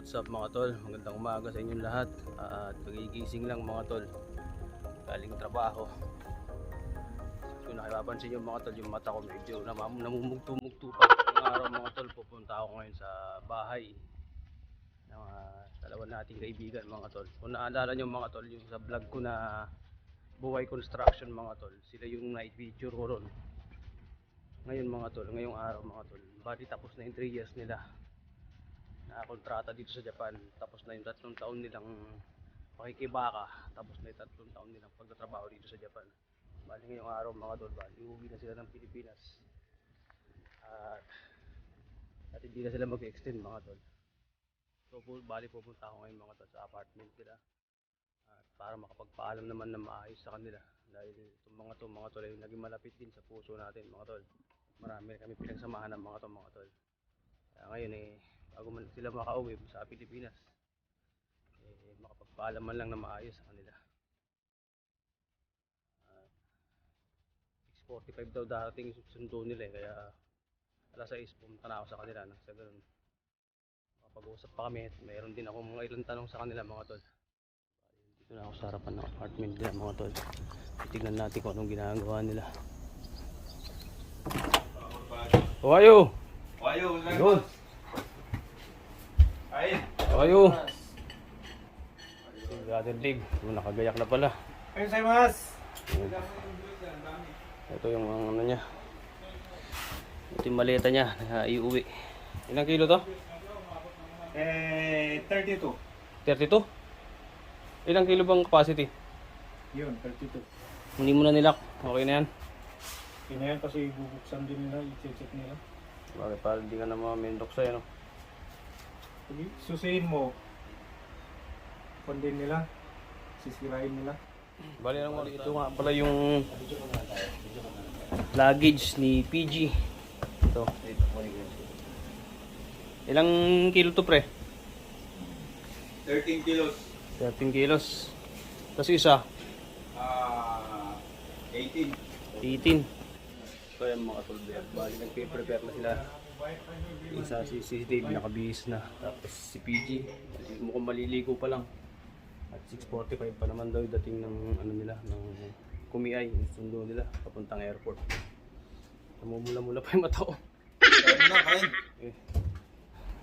What's up mga tol, magandang umaga sa inyong lahat. At nagigising lang mga tol. Galing trabaho. Kung nakipapansin nyo mga tol, yung mata ko medyo namumugto-mugto pa. Ngayong araw mga tol, pupunta ako ngayon sa bahay ng uh, dalawa nating kaibigan mga tol. Kung naalala nyo mga tol, yung sa vlog ko na Buhay Construction mga tol Sila yung night picture ko ron. Ngayon mga tol, ngayong araw mga tol Bali tapos na yung 3 years nila nakakontrata dito sa Japan. Tapos na yung tatlong taon nilang pakikibaka. Tapos na yung tatlong taon nilang pagtatrabaho dito sa Japan. Bali ngayong araw mga tol bali uuwi na sila ng Pilipinas. At at hindi na sila mag-extend mga tol. So bali pupunta ako ngayon mga tol sa apartment nila. At para makapagpaalam naman na maayos sa kanila. Dahil itong mga to mga tol ay naging malapit din sa puso natin mga tol. Marami kami pinagsamahan ng mga to mga tol. Kaya ngayon eh bago man sila makauwi sa Pilipinas. Eh, makapagpaalam man lang na maayos sa kanila. Ah, 6.45 daw darating yung sundo nila eh, kaya alas 6 pumunta na ako sa kanila nang sa ganun. Makapag-usap pa kami mayroon din ako mga ilang tanong sa kanila mga tol. Dito na ako sa harapan ng apartment nila mga tol. Titignan natin kung anong ginagawa nila. Oh, ayo! Ayo, Yun! Ay, Ayo! Si Brother Dave, oh, nakagayak na pala. ayun sa mas. Ito yung ano niya. Ito yung maleta niya na iuwi. Ilang kilo to? Eh, 32. 32? Ilang kilo bang capacity? Yun, 32. Hindi mo na nilak. Okay na yan. Kinayan kasi bubuksan din nila, i-check nila. Bakit para hindi ka na mamendok sa'yo, no? Pag susihin mo, kundin nila, sisirain nila. Bali lang mo, ito nga pala yung luggage ni PG. Ito. Ilang kilo to pre? 13 kilos. 13 kilos. Tapos isa, Ah, 18. 18. So yan mga tolder. Bali nagpe-prepare na sila. Isa si, Dave nakabihis na. Tapos si PG. Mukhang maliligo pa lang. At 6.45 pa naman daw dating ng ano nila, ng kumiay, yung sundo nila, papuntang airport. Namumula-mula pa yung mata ko. Eh.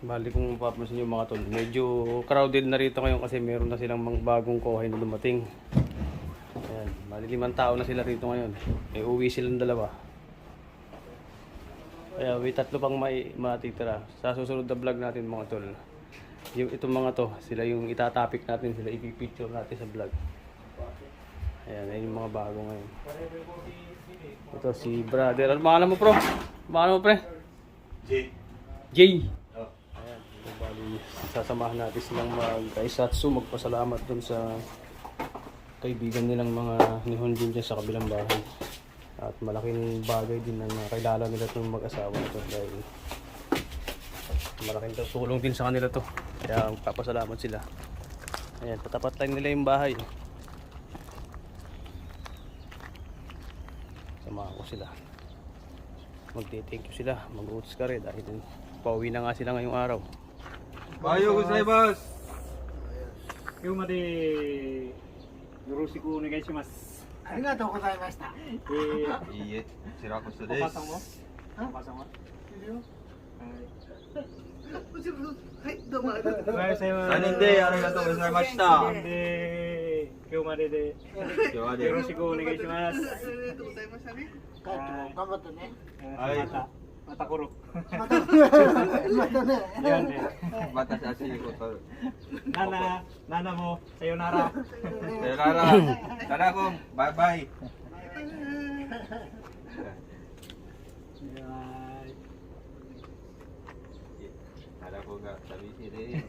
Bali kung mapapansin nyo mga tol, medyo crowded na rito ngayon kasi meron na silang mga bagong kohay na dumating. Ayan, bali limang tao na sila rito ngayon. Eh, uwi silang dalawa. Kaya may tatlo pang may matitira. Sa susunod na vlog natin mga tol. Yung itong mga to, sila yung itatapik natin, sila ipipicture natin sa vlog. Ayan, ayun yung mga bago ngayon. Ito si brother. Ano pangalan mo bro? Pangalan mo pre? J. Jay. Oh. Ayan, bali, sasamahan natin silang mag-kaisatsu, magpasalamat dun sa kaibigan nilang mga Nihonjin dyan sa kabilang bahay. At malaking bagay din na nakilala nila itong mag-asawa ito dahil malaking tulong din sa kanila to. Kaya papasalamat sila. Ayan, patapat lang nila yung bahay. Samahan ko sila magte-thank you sila, mag-utos ka rin dahil pauwi na nga sila ngayong araw. Ayo, gozaimasu. Yung made, yoroshiku onegaishimasu. ありがとうございました。Eh, いいえ、こちらこそ o です。るよ。Ay. 後ろはい、どうもありがとうございま Bye, sa 3人でありがとうございました。で、今日までで今日はでよろしくお願いします。す。ありがとうございましたね。帰っても頑張ってね。はい Matakuro. Mata na. Yan eh. Bata sa asin ko to. Nana, nana mo, sayonara. sayonara. Tara ko, bye-bye. Tara ko nga, sabi si Rin.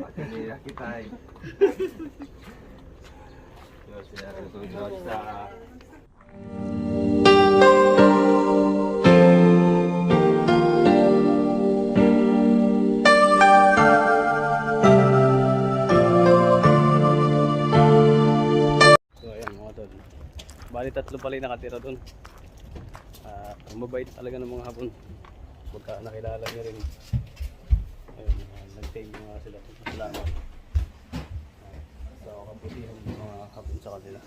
Matinira kita eh. Diyos, sinarito Diyos. Tatlo pala yung nakatira doon. Ah, ang mabait talaga ng mga hapon. Pagka nakilala niyo rin. Ayun, nag-thank you nga sila. Salamat. Sa kabutihan ng mga hapon sa kanila.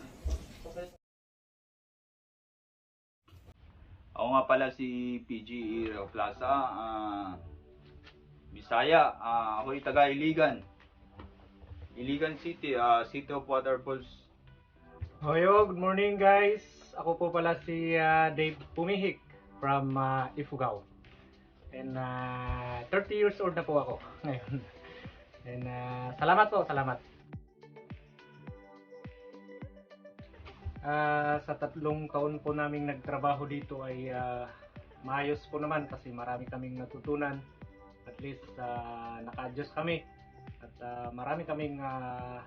Ako nga pala si PG Rio Plaza, ah, Bisaya. Ah, ako'y taga Iligan. Iligan City, ah, City of Waterfalls. Hoyo, good morning guys. Ako po pala si ah, Dave Pumihik from ah, Ifugao. And ah, 30 years old na po ako ngayon. And ah, salamat po, salamat. Ah, sa tatlong taon po naming nagtrabaho dito ay ah, maayos po naman kasi marami kaming natutunan. At least ah, naka-adjust kami. At ah, marami kaming ah,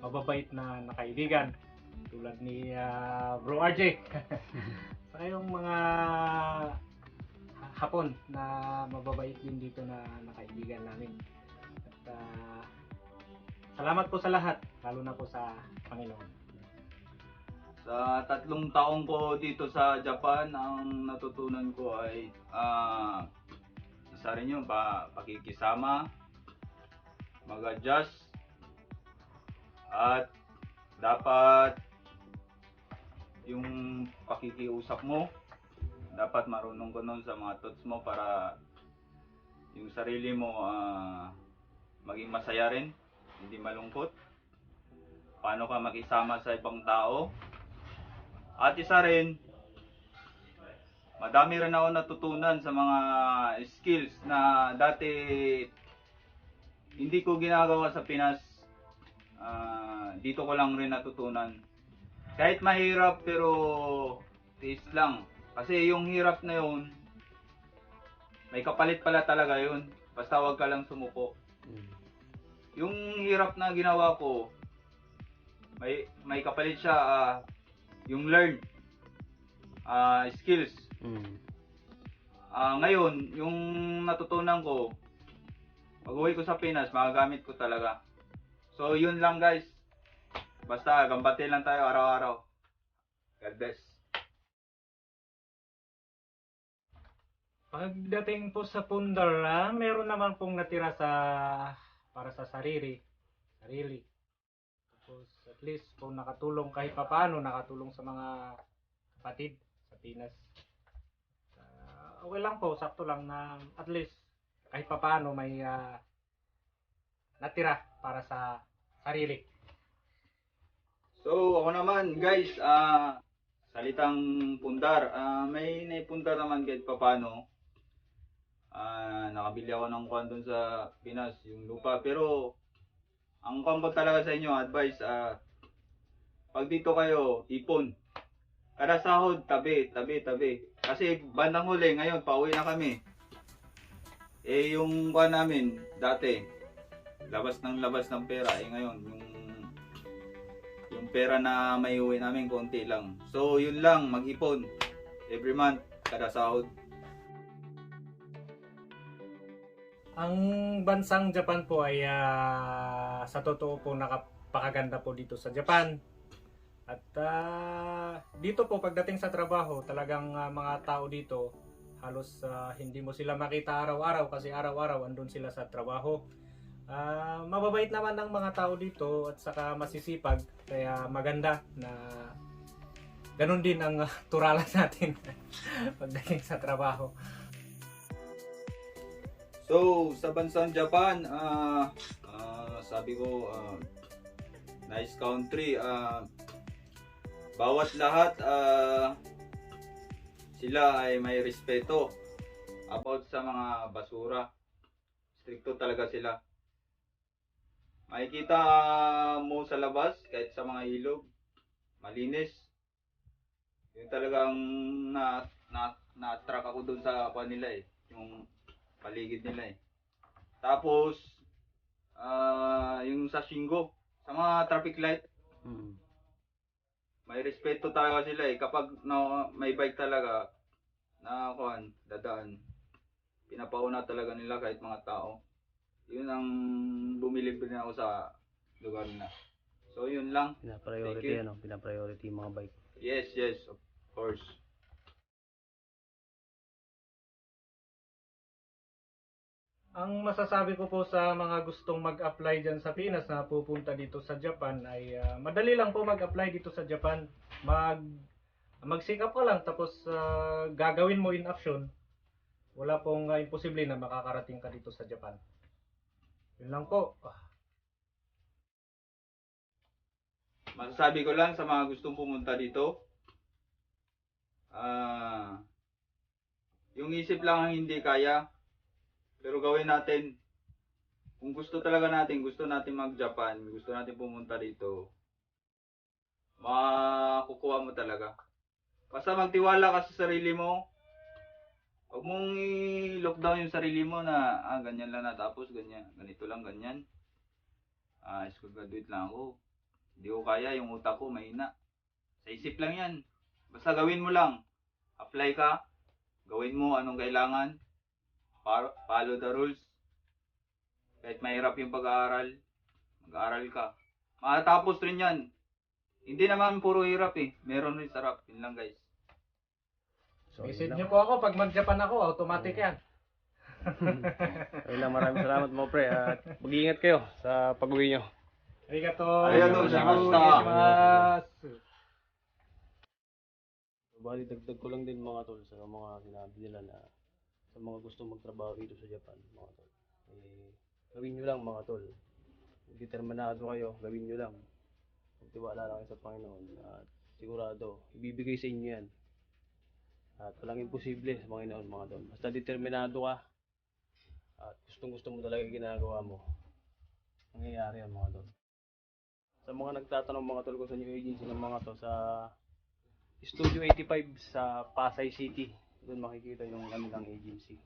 mababait na nakaibigan tulad ni ah, Bro RJ. Saka yung mga ha- hapon na mababait din dito na nakaibigan namin. At ah, salamat po sa lahat, lalo na po sa Panginoon. Sa tatlong taong ko dito sa Japan, ang natutunan ko ay ah, isa rin yun, pa, pakikisama, mag-adjust, at dapat yung pakikiusap mo, dapat marunong ko nun sa mga thoughts mo para yung sarili mo ah, maging masaya rin, hindi malungkot. Paano ka makisama sa ibang tao, at isa rin, madami rin ako natutunan sa mga skills na dati hindi ko ginagawa sa Pinas. Ah, dito ko lang rin natutunan. Kahit mahirap pero tiis lang. Kasi yung hirap na yun, may kapalit pala talaga yun. Basta wag ka lang sumuko. Mm. Yung hirap na ginawa ko, may may kapalit siya ah, yung learn ah, skills. Mm. Ah, ngayon, yung natutunan ko, pag-uwi ko sa Pinas, magagamit ko talaga. So, yun lang guys. Basta, gambatin lang tayo araw-araw. God bless. Pagdating po sa pundar, ah, meron naman pong natira sa para sa sarili. Sarili. Tapos at least po nakatulong kahit papaano nakatulong sa mga kapatid sa Pinas. Ah, okay lang po, sakto lang na at least kahit papaano may ah, natira para sa sarili. So, ako naman guys, ah salitang pundar. Ah, may naipundar naman kahit papano. Ah, nakabili ako ng kwan doon sa Pinas, yung lupa. Pero, ang kwan talaga sa inyo, advice, ah, pag dito kayo, ipon. Kada sahod, tabi, tabi, tabi. Kasi bandang huli, ngayon, pauwi na kami. Eh, yung kwan namin, dati, labas ng labas ng pera. Eh, ngayon, yung pera na may uwi namin konti lang. So, yun lang, mag-ipon. Every month, kada sahod. Ang bansang Japan po ay ah, sa totoo po nakapakaganda po dito sa Japan. At ah, dito po pagdating sa trabaho, talagang ah, mga tao dito halos ah, hindi mo sila makita araw-araw kasi araw-araw andun sila sa trabaho. Ah, mababait naman ang mga tao dito at saka masisipag kaya maganda na ganun din ang ah, turalan natin pagdating sa trabaho. So, sa bansang Japan, ah ah, sabi ko, ah, nice country. ah bawat lahat, ah, sila ay may respeto about sa mga basura. Stricto talaga sila. Makikita mo sa labas, kahit sa mga ilog, malinis. Yun talagang na, na, na-attract ako dun sa kanila eh. Yung paligid nila eh. Tapos, ah yung sa Shingo, sa mga traffic light, Mm. may respeto talaga sila eh. Kapag na, may bike talaga, na kuhan, dadaan, pinapauna talaga nila kahit mga tao. Yun ang bumilib din ako sa lugar nila. So yun lang. Pina-priority ano, pina-priority yung mga bike. Yes, yes, of course. Ang masasabi ko po sa mga gustong mag-apply dyan sa Pinas na pupunta dito sa Japan ay ah, madali lang po mag-apply dito sa Japan. Mag magsikap ka lang tapos ah, gagawin mo in action. Wala pong ah, imposible na makakarating ka dito sa Japan. Yun lang po. Masasabi ko lang sa mga gustong pumunta dito, ah, yung isip lang ang hindi kaya, pero gawin natin. Kung gusto talaga natin, gusto natin mag-Japan, gusto natin pumunta dito, makukuha mo talaga. Basta magtiwala ka sa sarili mo. Huwag mong i-lockdown yung sarili mo na, ah, ganyan lang natapos, ganyan, ganito lang, ganyan. Ah, school graduate lang ako. Hindi ko kaya, yung utak ko mahina. Sa isip lang yan. Basta gawin mo lang. Apply ka. Gawin mo anong kailangan. Par- follow the rules. Kahit mahirap yung pag-aaral, mag-aaral ka. Makatapos rin yan. Hindi naman puro hirap eh. Meron rin sarap. Yun lang guys. So, yun niyo po ako pag mag-Japan ako, automatic yan. Ayun lang, maraming salamat mo pre at mag-iingat kayo sa pag-uwi nyo. Arigato. Arigato gozaimasu. Bali, dagdag ko lang din mga tol sa mga sinabi nila na sa mga gusto magtrabaho dito sa Japan, mga tol. Eh, gawin nyo lang mga tol. Determinado kayo, gawin nyo lang. Magtiwala lang kayo sa Panginoon at sigurado, ibibigay sa inyo yan. At walang imposible sa Panginoon mga tol. Basta determinado ka gustong gusto mo talaga ginagawa mo. Mangyayari yan mga tol. Sa mga nagtatanong mga tol ko sa new agency ng mga to sa Studio 85 sa Pasay City. Doon makikita yung kanilang agency.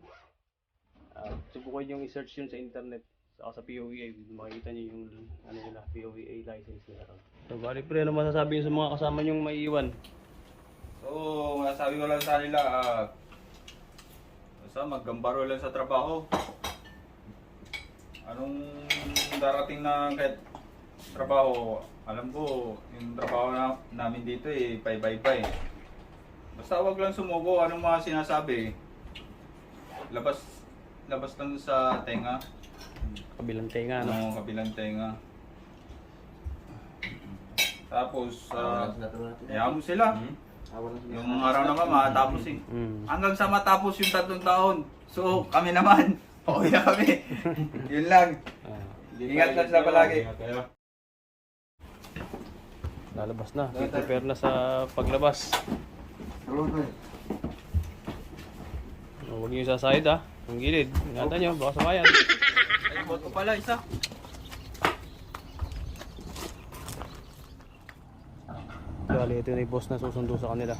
Uh, subukan yung i-search yun sa internet saka sa POEA. Makikita nyo yung ano nila, POEA license nila. So, bali pre, ano masasabi sa mga kasama nyong maiiwan? So, masasabi ko lang sa kanila, ah, basta maggambaro lang sa trabaho. Anong darating na kahit trabaho, alam ko, yung trabaho na, namin dito eh, pay-bye-bye. Basta wag lang sumuko, anong mga sinasabi. Labas, labas lang sa tenga, Kabilang tenga, no? ano, kabilang tenga. Tapos, uh, hayaan mo sila. Yung araw naman matapos eh. Mm. Hanggang sa matapos yung tatlong taon. So, kami naman, pauwi na kami. Yun lang. Ah, Ingat lang sila palagi. lalabas na. Prepare na sa paglabas. Saludo. Oh, Huwag niyo sasayad ha. Ang gilid. Ingatan nyo, baka samayan. Ay, bot ko pala isa. Bali, ito na yung boss na susundo sa kanila.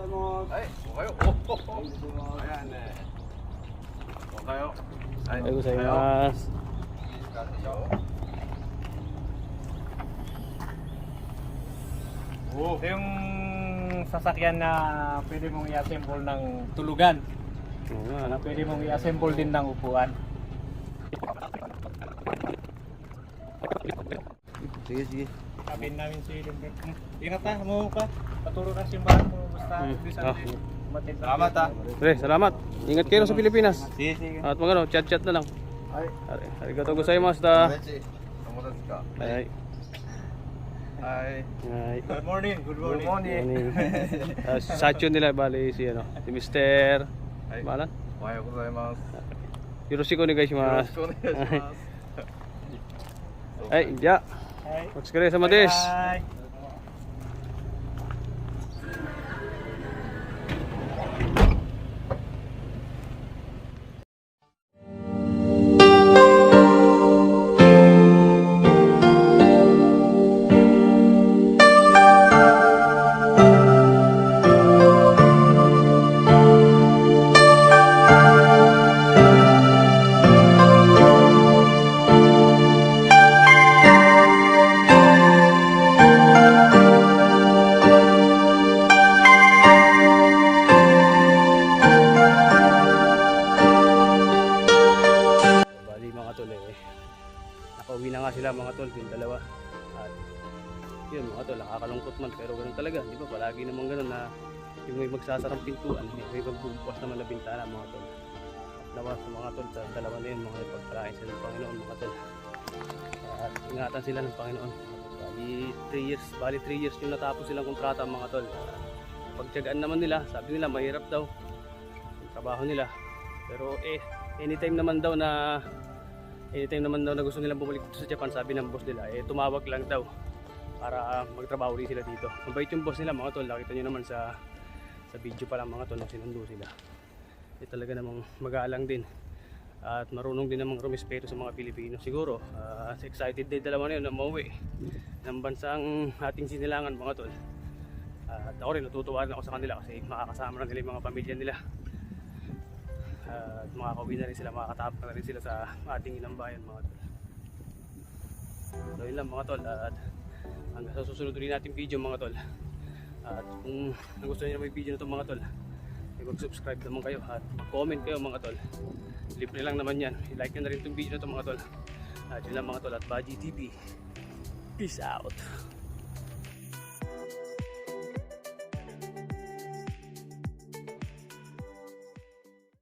Gozaimasu. Ay, kayo. Oh, oh, oh. Ayan eh. O kayo. Ay, Ay, gozaimasu. Oh. Ito yung sasakyan na pwede mong i-assemble ng tulugan. Oo Na pwede mong i-assemble din ng upuan. Sige, sige. Sabihin namin si Lindbergh, "Hmm, ingat ha, mo ka. Paturo ka simbahan mo. Basta Hmm. bisa Ah. matid. Salamat ha. Pre, salamat. Ingat kayo sa Pilipinas. Sige, sige. At magano, chat-chat na lang. Ay. Ari- Arigato gozaimasu da. Bechi. Tomodachi ka. Ay, Ay. ay. Good morning, good morning. morning. Morning. uh, Sacho nila bali si ano, si Mr. Ay. Malan. おはようございます。よろしくお願いしよろますし。くお願いします。はい、 Alright. Magsagari sa Madis. Bye. -bye. Man pero ganun talaga, di ba? Palagi naman ganun na yung may magsasarang pintuan, may magbubukas naman na bintana mga tol. Nawa sa mga tol, sa dalawa na yun, mga pagpalain sila ng Panginoon mga tol. At ingatan sila ng Panginoon. Bali 3 years, bali 3 years yung natapos silang kontrata mga tol. Pagtyagaan naman nila, sabi nila mahirap daw yung trabaho nila. Pero eh, anytime naman daw na anytime naman daw na gusto nilang bumalik sa Japan, sabi ng boss nila, eh tumawag lang daw para ah, magtrabaho rin sila dito. Mabait yung boss nila mga tol, nakita nyo naman sa sa video pa lang mga tol nung sinundo sila. Eh talaga namang mag-aalang din at marunong din namang rumispeto sa mga Pilipino. Siguro, ah, excited din dalawa na yun na mauwi ng bansang ating sinilangan mga tol. At ako rin natutuwa rin ako sa kanila kasi makakasama na nila yung mga pamilya nila. At makakauwi na rin sila, makakatapos na rin sila sa ating inang bayan mga tol. So yun lang mga tol at hanggang sa susunod rin natin video mga tol. At kung gusto niyo may video na ito mga tol, mag-subscribe naman kayo at mag-comment kayo mga tol. Libre lang naman yan. I-like nyo na rin itong video na ito mga tol. At yun lang mga tol at Baji TV. Peace out.